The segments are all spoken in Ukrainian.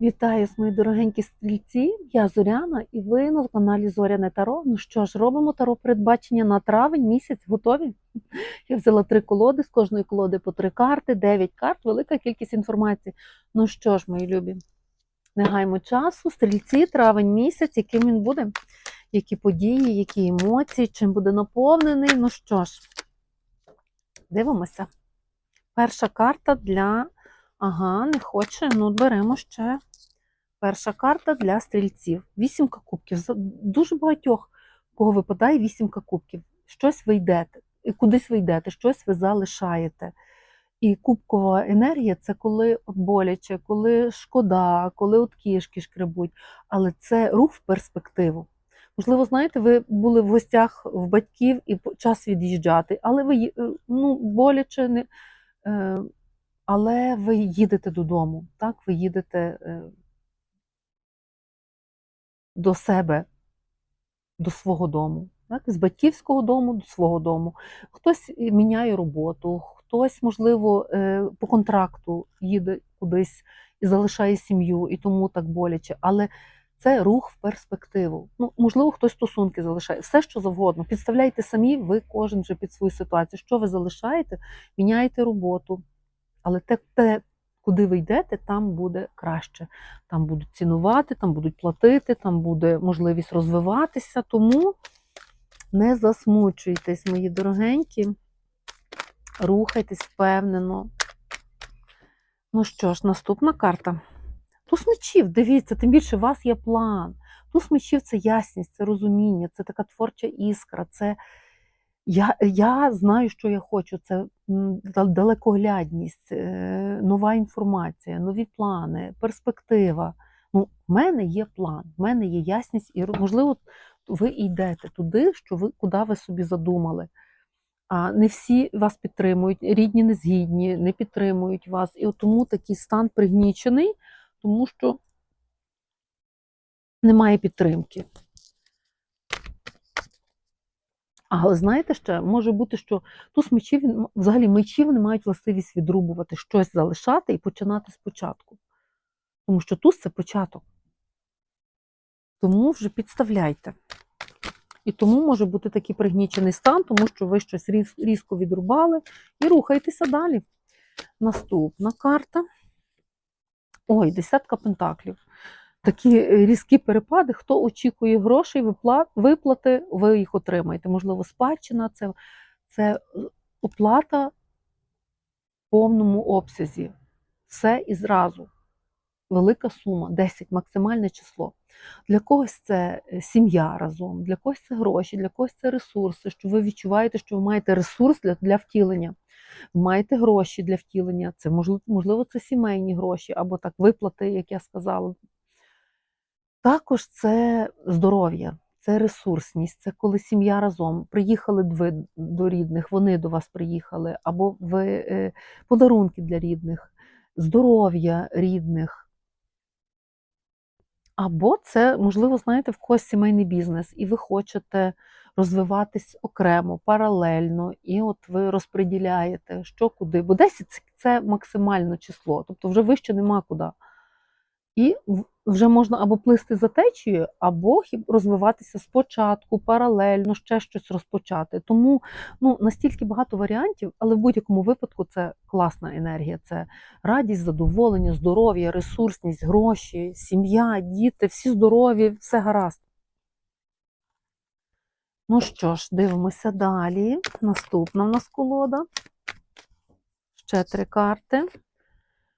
Вітаю, мої дорогенькі стрільці! Я Зоряна і ви на каналі Зоряне Таро. Ну що ж, робимо таро передбачення на травень місяць. Готові? Я взяла три колоди, з кожної колоди по три карти, дев'ять карт, велика кількість інформації. Ну що ж, мої любі, не гаймо часу. Стрільці, травень місяць, яким він буде, які події, які емоції, чим буде наповнений. Ну що ж, дивимося. Перша карта для. Ага, не хоче. Ну, беремо ще. Перша карта для стрільців. Вісімка кубків. Дуже багатьох кого випадає вісімка кубків. Щось ви йдете, і кудись ви йдете, щось ви залишаєте. І кубкова енергія це коли от боляче, коли шкода, коли от кішки шкребуть. Але це рух в перспективу. Можливо, знаєте, ви були в гостях в батьків і час від'їжджати, але ви е, ну, боляче не. Е, але ви їдете додому, так? Ви їдете е, до себе, до свого дому, так? з батьківського дому до свого дому. Хтось міняє роботу, хтось, можливо, е, по контракту їде кудись і залишає сім'ю, і тому так боляче. Але це рух в перспективу. Ну, можливо, хтось стосунки залишає, все що завгодно. Підставляйте самі, ви кожен вже під свою ситуацію. Що ви залишаєте, міняєте роботу. Але те, те, куди ви йдете, там буде краще. Там будуть цінувати, там будуть платити, там буде можливість розвиватися. Тому не засмучуйтесь, мої дорогенькі. Рухайтесь впевнено. Ну що ж, наступна карта. Туз мечів, дивіться, тим більше у вас є план. Туз мечів це ясність, це розуміння, це така творча іскра, це я, я знаю, що я хочу. Це далекоглядність, е, нова інформація, нові плани, перспектива. Ну, в мене є план, в мене є ясність, і можливо, ви йдете туди, що ви куди ви собі задумали. А не всі вас підтримують, рідні не згідні, не підтримують вас. І от тому такий стан пригнічений, тому що немає підтримки. Але знаєте ще, може бути, що туз мечів, взагалі мечі вони мають властивість відрубувати, щось залишати і починати спочатку. Тому що туз це початок. Тому вже підставляйте. І тому може бути такий пригнічений стан, тому що ви щось різко відрубали і рухайтеся далі. Наступна карта. Ой, десятка пентаклів. Такі е, різкі перепади. Хто очікує грошей, виплати, ви їх отримаєте. Можливо, спадщина це, це е, оплата в повному обсязі. Все і зразу. Велика сума, 10, максимальне число. Для когось це е, сім'я разом, для когось це гроші, для когось це ресурси, що ви відчуваєте, що ви маєте ресурс для, для втілення. Маєте гроші для втілення. Це можливо, це сімейні гроші або так виплати, як я сказала. Також це здоров'я, це ресурсність, це коли сім'я разом. Приїхали ви до рідних, вони до вас приїхали, або ви е, подарунки для рідних, здоров'я рідних. Або це, можливо, знаєте, в когось сімейний бізнес, і ви хочете розвиватись окремо, паралельно, і от ви розподіляєте, що куди. Бо 10 це- максимальне число, тобто вже вище нема куди. І вже можна або плисти за течією, або розвиватися спочатку, паралельно, ще щось розпочати. Тому ну, настільки багато варіантів, але в будь-якому випадку це класна енергія. Це радість, задоволення, здоров'я, ресурсність, гроші, сім'я, діти, всі здорові, все гаразд. Ну що ж, дивимося далі. Наступна в нас колода. Ще три карти.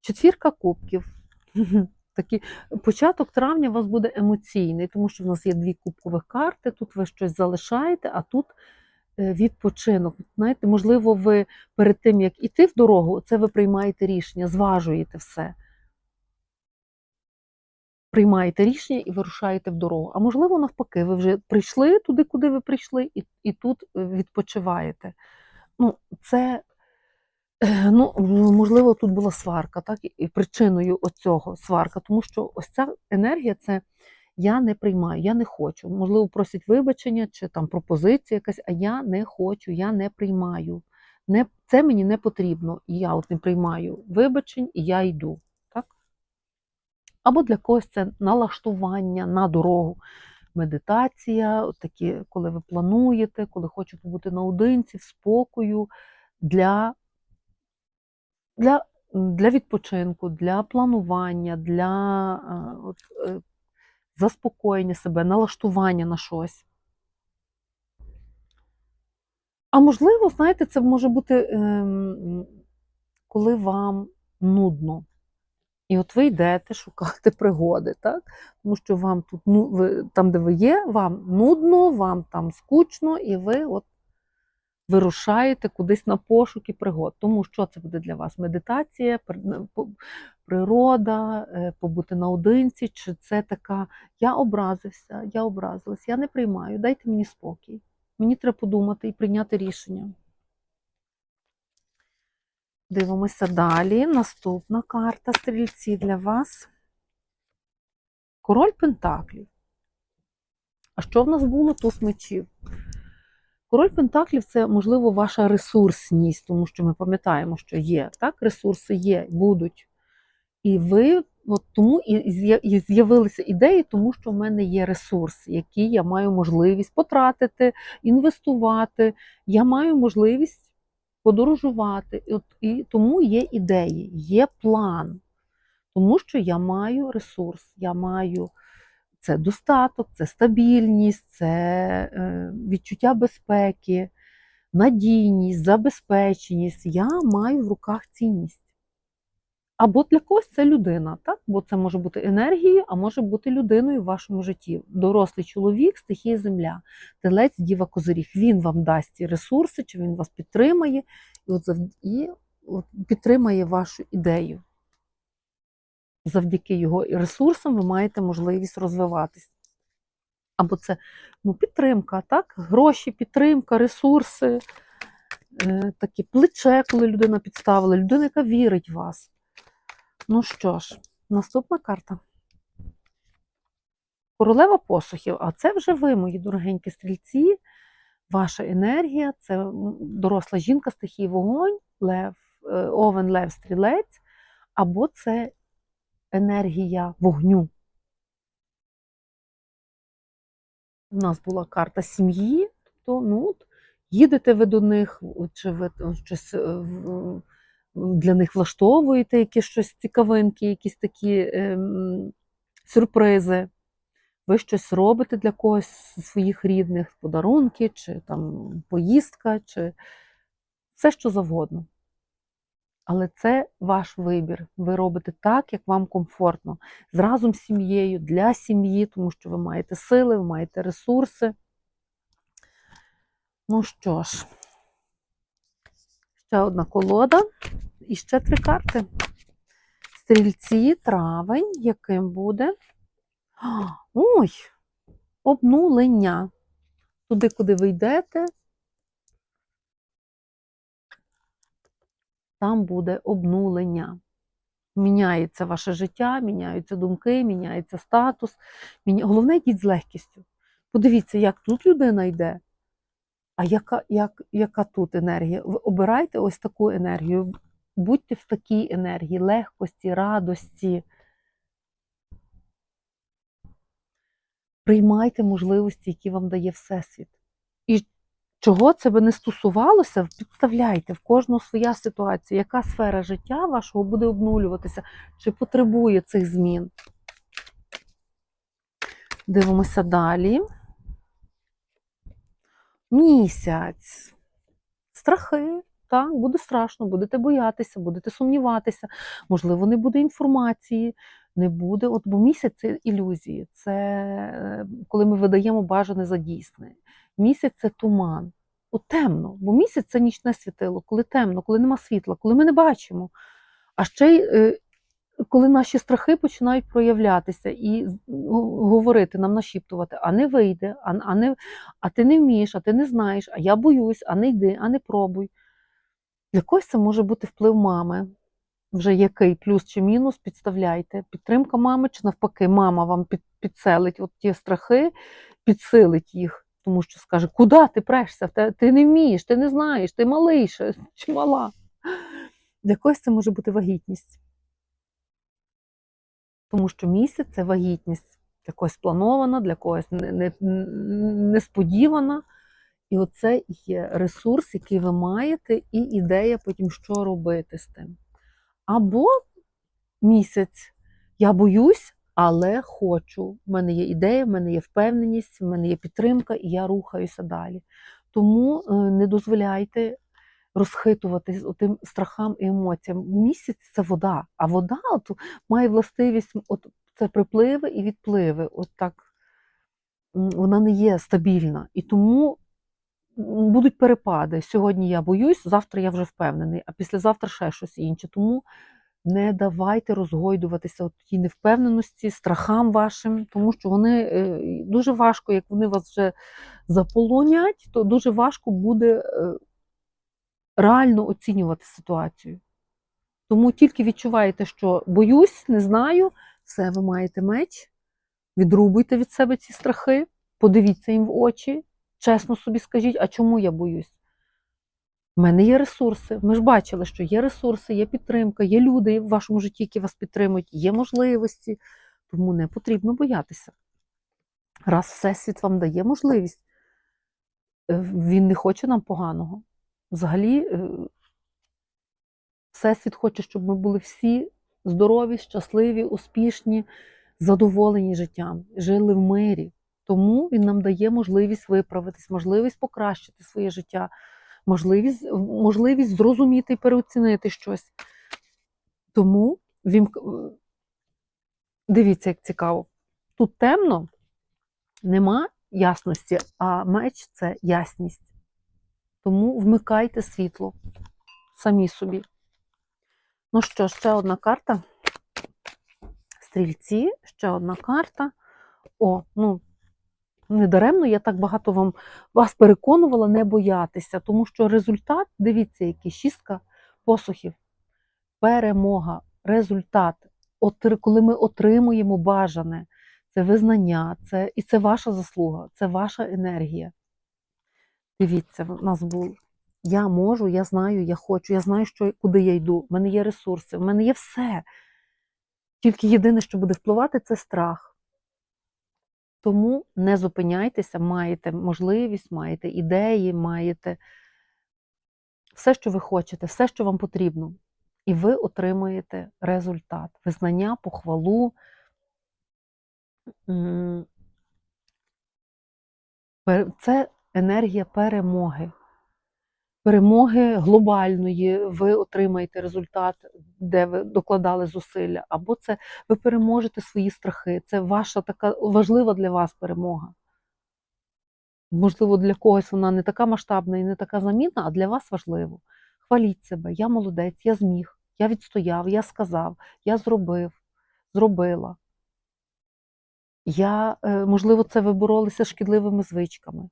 Четвірка кубків. Такий початок травня у вас буде емоційний, тому що в нас є дві кубкових карти. Тут ви щось залишаєте, а тут е, відпочинок. Знаєте, можливо, ви перед тим, як іти в дорогу, це ви приймаєте рішення, зважуєте все. Приймаєте рішення і вирушаєте в дорогу. А можливо, навпаки, ви вже прийшли туди, куди ви прийшли, і, і тут е, відпочиваєте. Ну, це Ну, можливо, тут була сварка, так, і причиною оцього сварка, тому що ось ця енергія це я не приймаю, я не хочу. Можливо, просять вибачення чи там пропозиція якась, а я не хочу, я не приймаю. Не, це мені не потрібно. І я от не приймаю вибачень, і я йду. Так? Або для когось це налаштування на дорогу. Медитація, от такі, коли ви плануєте, коли хочете побути наодинці, в спокою, для, для, для відпочинку, для планування, для е, от, е, заспокоєння себе, налаштування на щось. А можливо, знаєте, це може бути, ем, коли вам нудно. І от ви йдете шукати пригоди, так? Тому що вам тут, ну, ви, там, де ви є, вам нудно, вам там скучно, і ви от вирушаєте кудись на пошуки пригод. Тому що це буде для вас? Медитація, природа, е, побути наодинці, чи це така я образився, я образилась, я не приймаю, дайте мені спокій. Мені треба подумати і прийняти рішення. Дивимося далі. Наступна карта стрільці для вас. Король Пентаклів. А що в нас було? Туз мечів. Король Пентаклів це, можливо, ваша ресурсність, тому що ми пам'ятаємо, що є, так? Ресурси є, будуть. І ви от тому і з'явилися ідеї, тому що в мене є ресурс, який я маю можливість потратити, інвестувати. Я маю можливість подорожувати. І, от, і тому є ідеї, є план. Тому що я маю ресурс, я маю це достаток, це стабільність, це е, відчуття безпеки, надійність, забезпеченість. Я маю в руках цінність. Або для когось це людина, так? бо це може бути енергією, а може бути людиною в вашому житті. Дорослий чоловік, стихія земля, телець, діва козиріг. Він вам дасть ці ресурси, чи він вас підтримає, і, от і от підтримає вашу ідею. Завдяки його ресурсам ви маєте можливість розвиватись. Або це ну, підтримка, так? гроші, підтримка, ресурси, е, таке плече, коли людина підставила, людина, яка вірить в вас. Ну що ж, наступна карта. Королева посухів, а це вже ви, мої дорогенькі стрільці, ваша енергія, це доросла жінка, стихії вогонь, лев, е, овен, лев, стрілець, або це енергія вогню. У нас була карта сім'ї, тобто, ну, от, їдете ви до них, чи ви щось е, для них влаштовуєте якісь щось цікавинки, якісь такі ем, сюрпризи. Ви щось робите для когось зі своїх рідних, подарунки, чи там поїздка, чи все що завгодно. Але це ваш вибір. Ви робите так, як вам комфортно. З разом з сім'єю, для сім'ї, тому що ви маєте сили, ви маєте ресурси. Ну що ж, ще одна колода і ще три карти. Стрільці, травень, яким буде? Ой, обнулення. Туди, куди ви йдете, там буде обнулення. Міняється ваше життя, міняються думки, міняється статус. Міня... Головне, йдіть з легкістю. Подивіться, як тут людина йде, а яка, як, яка тут енергія. Ви обирайте ось таку енергію. Будьте в такій енергії, легкості, радості. Приймайте можливості, які вам дає Всесвіт. Чого це би не стосувалося, підставляйте в кожного своя ситуація, яка сфера життя вашого буде обнулюватися, чи потребує цих змін. Дивимося далі. Місяць. Страхи. Так, буде страшно, будете боятися, будете сумніватися. Можливо, не буде інформації, не буде. От, бо місяць це ілюзії, це е, коли ми видаємо бажане за дійсне. Місяць це туман. От темно, бо місяць це нічне світило, коли темно, коли нема світла, коли ми не бачимо. А ще й е, коли наші страхи починають проявлятися і говорити, нам нашіптувати, а не вийде, а, а, не, а ти не вмієш, а ти не знаєш, а я боюсь, а не йди, а не пробуй. Для когось це може бути вплив мами. Вже який плюс чи мінус, підставляйте. Підтримка мами, чи навпаки, мама вам під, підселить от ті страхи, підсилить їх, тому що скаже, куди ти прешся? Ти не вмієш, ти не знаєш, ти малий ще, чи мала. Для когось це може бути вагітність. Тому що місяць це вагітність. Для когось спланована, для когось не- не- несподівана. І оце є ресурс, який ви маєте, і ідея потім, що робити з тим. Або місяць. Я боюсь, але хочу. У мене є ідея, в мене є впевненість, в мене є підтримка, і я рухаюся далі. Тому е, не дозволяйте розхитуватись тим страхам і емоціям. Місяць це вода, а вода от, має властивість, от це припливи і відпливи. От так вона не є стабільна. І тому будуть перепади. Сьогодні я боюсь, завтра я вже впевнений, а післязавтра ще щось інше. Тому не давайте розгойдуватися от тій невпевненості, страхам вашим, тому що вони е, дуже важко, як вони вас вже заполонять, то дуже важко буде е, реально оцінювати ситуацію. Тому тільки відчуваєте, що боюсь, не знаю, все, ви маєте меч, відрубуйте від себе ці страхи, подивіться їм в очі, чесно собі скажіть, а чому я боюсь? У мене є ресурси. Ми ж бачили, що є ресурси, є підтримка, є люди в вашому житті, які вас підтримують, є можливості. Тому не потрібно боятися. Раз Всесвіт вам дає можливість, е, він не хоче нам поганого. Взагалі, е, Всесвіт хоче, щоб ми були всі здорові, щасливі, успішні, задоволені життям, жили в мирі. Тому він нам дає можливість виправитись, можливість покращити своє життя, можливість, можливість зрозуміти і переоцінити щось. Тому він... дивіться, як цікаво. Тут темно, нема ясності, а меч це ясність. Тому вмикайте світло самі собі. Ну що, ще одна карта. Стрільці, ще одна карта. О, ну, недаремно я так багато вам вас переконувала не боятися, тому що результат, дивіться, який шістка посухів. Перемога, результат. От, коли ми отримуємо бажане, це визнання, це, і це ваша заслуга, це ваша енергія. Дивіться, в нас був. Я можу, я знаю, я хочу, я знаю, що, куди я йду. В мене є ресурси, в мене є все. Тільки єдине, що буде впливати, це страх. Тому не зупиняйтеся, маєте можливість, маєте ідеї, маєте все, що ви хочете, все, що вам потрібно. І ви отримуєте результат, визнання, похвалу. Це енергія перемоги. Перемоги глобальної, ви отримаєте результат, де ви докладали зусилля, або це ви переможете свої страхи. Це ваша така важлива для вас перемога. Можливо, для когось вона не така масштабна і не така замітна, а для вас важливо. Хваліть себе, я молодець, я зміг, я відстояв, я сказав, я зробив, зробила. Я, е, можливо, це ви боролися шкідливими звичками.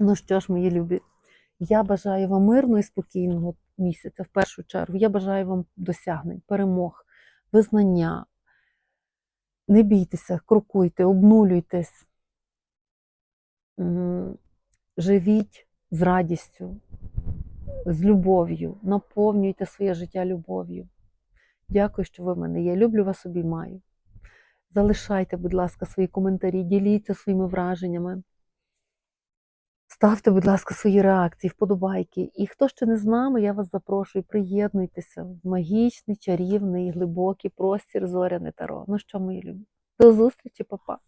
Ну що ж, мої любі, я бажаю вам мирного і спокійного місяця в першу чергу. Я бажаю вам досягнень, перемог, визнання. Не бійтеся, крокуйте, обнулюйтесь, живіть з радістю, з любов'ю, наповнюйте своє життя любов'ю. Дякую, що ви в мене є. Люблю вас обіймаю. Залишайте, будь ласка, свої коментарі, діліться своїми враженнями. Ставте, будь ласка, свої реакції, вподобайки. І хто ще не з нами, я вас запрошую, приєднуйтеся в магічний, чарівний, глибокий простір зоряне таро. Ну що, мої любі? До зустрічі, папа!